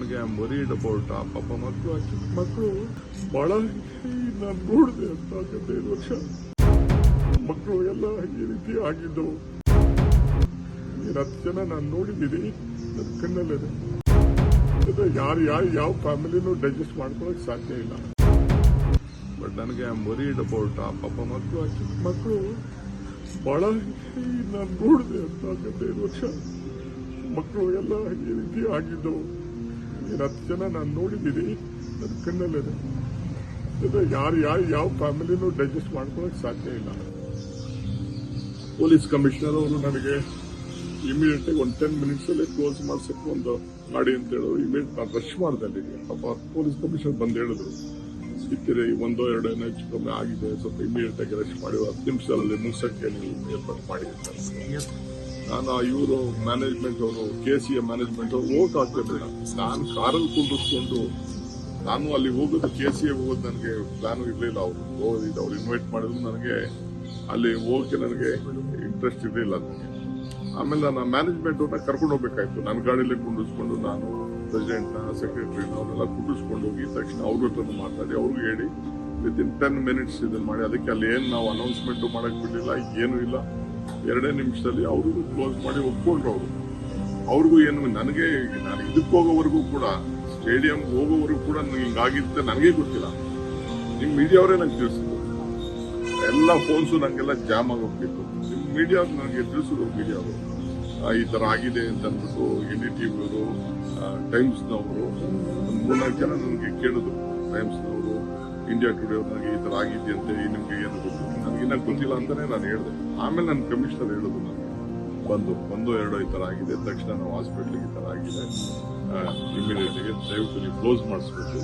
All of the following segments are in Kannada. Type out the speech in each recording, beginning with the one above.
ನನಗೆ ಐ ವರಿಡ್ ಅಬೌಟ್ ಆ ಪಾಪ ಮಕ್ಕಳು ಆ ಚಿಕ್ಕ ಮಕ್ಕಳು ಬಹಳ ನೋಡಿದೆ ಅಂತ ಹದಿನೈದು ವರ್ಷ. ಮಕ್ಕಳು ಎಲ್ಲ ಈ ರೀತಿ ಆಗಿದ್ದವು ನೀನು ಹತ್ತು ಜನ ನಾನು ನೋಡಿದ್ದೀನಿ ನನ್ನ ಕಣ್ಣಲ್ಲಿದೆ ಯಾರು ಯಾರು, ಯಾವ ಫ್ಯಾಮಿಲಿನೂ ಡೈಜೆಸ್ಟ್ ಮಾಡ್ಕೊಳಕ್ ಸಾಧ್ಯ ಇಲ್ಲ. ಬಟ್ ನನಗೆ ಐ ವರಿಡ್ ಅಬೌಟ್ ಆ ಪಾಪ ಮಕ್ಕಳು ಆ ಚಿಕ್ಕ ಮಕ್ಕಳು ಬಹಳ ನಾನು ನೋಡಿದೆ ಅಂತ ಹದಿನೈದು ವರ್ಷ. ಮಕ್ಕಳು ಎಲ್ಲ ಈ ರೀತಿ ಆಗಿದ್ದವು ನೀನು ಹತ್ತು ಜನ ನಾನು ನೋಡಿದ್ದೀನಿ. ನನ್ನ ಕಣ್ಣಲ್ಲಿದೆ. ಅದು ಯಾರು ಯಾರು ಯಾವ ಫ್ಯಾಮಿಲಿನೂ ಡೈಜೆಸ್ಟ್ ಮಾಡ್ಕೊಳಕ್ ಸಾಧ್ಯ ಇಲ್ಲ. ಪೊಲೀಸ್ ಕಮಿಷನರ್ ಅವರು ನನಗೆ ಇಮಿಡಿಯೇಟ್ ಆಗಿ ಒಂದು ಟೆನ್ ಮಿನಿಟ್ಸ್ ಅಲ್ಲಿ ಕ್ಲೋಸ್ ಮಾಡ್ಸಕ್ಕೆ ಒಂದು ಮಾಡಿ ಅಂತ ಹೇಳೋರು ಇಮಿಡಿಯೇಟ್ ನಾನು ರಶ್ ಮಾಡ್ದೆ ಅಪ್ಪ ಪಾಪ ಪೊಲೀಸ್ ಕಮಿಷನರ್ ಬಂದು ಹೇಳಿದ್ರು. ಇತ್ತಿರಿ ಒಂದೋ ಎರಡೋ ಏನೋ ಹೆಚ್ಚು ಕಮ್ಮಿ ಆಗಿದೆ. ಸ್ವಲ್ಪ ಇಮಿಡಿಯೇಟ್ ಆಗಿ ರಶ್ ಮಾಡಿ, ಹತ್ತು ನಿಮಿಷದಲ್ಲಿ ನೀವು ಏರ್ಪಾಡು ಮಾಡಿ ಅಂತ. ನಾನು ಇವರು ಮ್ಯಾನೇಜ್ಮೆಂಟ್ ಅವರು ಕೆ ಸಿ ಎ ಮ್ಯಾನೇಜ್ಮೆಂಟ್ ಅವರು ಓಟ್ ನಾನು ಕಾರಲ್ಲಿ ಕುಂಡಿಸ್ಕೊಂಡು ನಾನು ಅಲ್ಲಿ ಹೋಗೋದು ಕೆ ಸಿ ಎ ಹೋಗೋದು ನನಗೆ ಪ್ಲಾನ್ ಇರಲಿಲ್ಲ ಅವರು. ಹೋಗೋದಿದ್ದು ಅವ್ರು ಇನ್ವೈಟ್ ಮಾಡಿದ್ರು ನನಗೆ. ಅಲ್ಲಿ ಹೋಗಕ್ಕೆ ನನಗೆ ಇಂಟ್ರೆಸ್ಟ್ ಇರಲಿಲ್ಲ ನನಗೆ. ಆಮೇಲೆ ನಾನು ಮ್ಯಾನೇಜ್ಮೆಂಟ್ ಅವ್ರನ್ನ ಕರ್ಕೊಂಡು ಹೋಗ್ಬೇಕಾಯ್ತು. ನನ್ನ ಗಾಡಿಯಲ್ಲಿ ಕುಂಡಿಸ್ಕೊಂಡು ನಾನು ಪ್ರೆಸಿಡೆಂಟ್ನ ಸೆಕ್ರೆಟರಿನ ಅವರೆಲ್ಲ ಕುಂಡಿಸ್ಕೊಂಡು ಹೋಗಿ ತಕ್ಷಣ ಅವ್ರ ಹತ್ರ ಮಾತಾಡಿ, ಅವ್ರಿಗೆ ಹೇಳಿ ವಿತ್ ಇನ್ ಟೆನ್ ಮಿನಿಟ್ಸ್ ಇದನ್ನು ಮಾಡಿ, ಅದಕ್ಕೆ ಅಲ್ಲಿ ಏನು ನಾವು ಅನೌನ್ಸ್ಮೆಂಟು ಮಾಡೋಕ್ಕೆ ಬಿಡಲಿಲ್ಲ, ಏನೂ ಇಲ್ಲ. ಎರಡೇ ನಿಮಿಷದಲ್ಲಿ ಅವ್ರಿಗೂ ಕ್ಲೋಸ್ ಮಾಡಿ ಒಪ್ಕೊಂಡ್ರು ಅವರು. ಅವ್ರಿಗೂ ಏನು, ನನಗೆ ನಾನು ಇದಕ್ಕೆ ಹೋಗೋವರೆಗೂ ಕೂಡ ಸ್ಟೇಡಿಯಂ ಹೋಗೋವರೆಗೂ ಕೂಡ ನನಗೆ ಹಿಂಗಾಗಿದ್ದೆ ನನಗೆ ಗೊತ್ತಿಲ್ಲ. ನಿಮ್ಮ ಮೀಡಿಯಾವರೇ ನಂಗೆ ತಿಳಿಸಿದ್ರು. ಎಲ್ಲ ಫೋನ್ಸು ನನಗೆಲ್ಲ ಜಾಮ್ ಆಗೋಗ್ತಿತ್ತು ನಿಮ್ಮ ಮೀಡಿಯಾ ನನಗೆ ತಿಳಿಸಿದ್ರು ಮೀಡಿಯಾವರು ಈ ಥರ ಆಗಿದೆ ಅಂತ ಅಂದ್ಬಿಟ್ಟು ಎನ್ ಡಿ ಟಿವಿ ಅವರು ಟೈಮ್ಸ್ನವರು ಒಂದು ಮೂರ್ನಾಲ್ಕು ಜನ ನನಗೆ ಕೇಳಿದ್ರು ಟೈಮ್ಸ್ನವರು ಇಂಡಿಯಾ ಟುಡೇ ನನಗೆ ಈ ಥರ ಆಗಿದೆ ಅಂತ ನಿಮಗೆ ಏನು ಗೊತ್ತಿಲ್ಲ ನನಗೆ ಇನ್ನೂ ಗೊತ್ತಿಲ್ಲ ಅಂತಾನೆ ನಾನು ಹೇಳಿದೆ. ಆಮೇಲೆ ನನ್ನ ಕಮಿಷನರ್ ಹೇಳಿದ್ರು ನನಗೆ ಬಂದು ಒಂದು ಎರಡು ಈ ತರ ಆಗಿದೆ. ತಕ್ಷಣ ನಾವು ಹಾಸ್ಪಿಟ್ಲಿಗೆ ಈ ತರ ಆಗಿದೆ. ಇಮಿಡಿಯೇಟ್ ಆಗಿ ದಯವಿಟ್ಟು ನೀವು ಕ್ಲೋಸ್ ಮಾಡಿಸ್ಬೇಕು.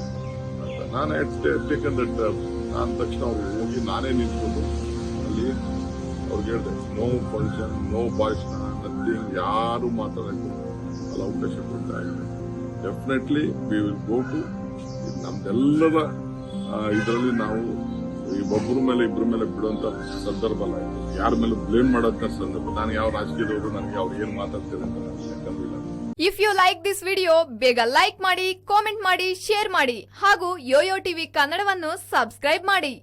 ಅಂತ. ನಾನು ಟೇಕನ್ ದಟ್ ನಾನು ತಕ್ಷಣ ಅವ್ರಿಗೆ ಹೋಗಿ ನಾನೇ ನಿಂತ್ಕೊಂಡು ಅಲ್ಲಿ ಅವ್ರಿಗೆ ಹೇಳಿದೆ ನೋ ಫಂಕ್ಷನ್ ನೋ ಭಾಷಣ ನಥಿಂಗ್ ಯಾರು ಮಾತಾಡೋಕ್ಕೂ ಅಲ್ಲಿ ಅವಕಾಶ ಕೊಡ್ತಾ ಇದೆ definitely we will go to ನಮ್ದೆಲ್ಲರ ಇದರಲ್ಲಿ ನಾವು ಈ ಒಬ್ಬರ ಮೇಲೆ ಇಬ್ಬರ ಮೇಲೆ ಬಿಡುವಂತ ಸಂದರ್ಭ ಅಲ್ಲ ಇದು. ಯಾರ ಮೇಲೆ ಬ್ಲೇಮ್ ಮಾಡೋಂತ ಸಂದರ್ಭ. ನಾನು ಯಾವ ರಾಜಕೀಯದವರು, ನನಗೆ ಅವ್ರು ಏನ್ ಮಾತಾಡ್ತಾರೆ ಅಂತ ನನಗೆ if you like this video ಬೇಗ ಲೈಕ್ ಮಾಡಿ ಕಾಮೆಂಟ್ ಮಾಡಿ ಶೇರ್ ಮಾಡಿ, ಹಾಗೂ ಯೋಯೋ ಟಿವಿ ಕನ್ನಡವನ್ನು ಸಬ್ಸ್ಕ್ರೈಬ್ ಮಾಡಿ.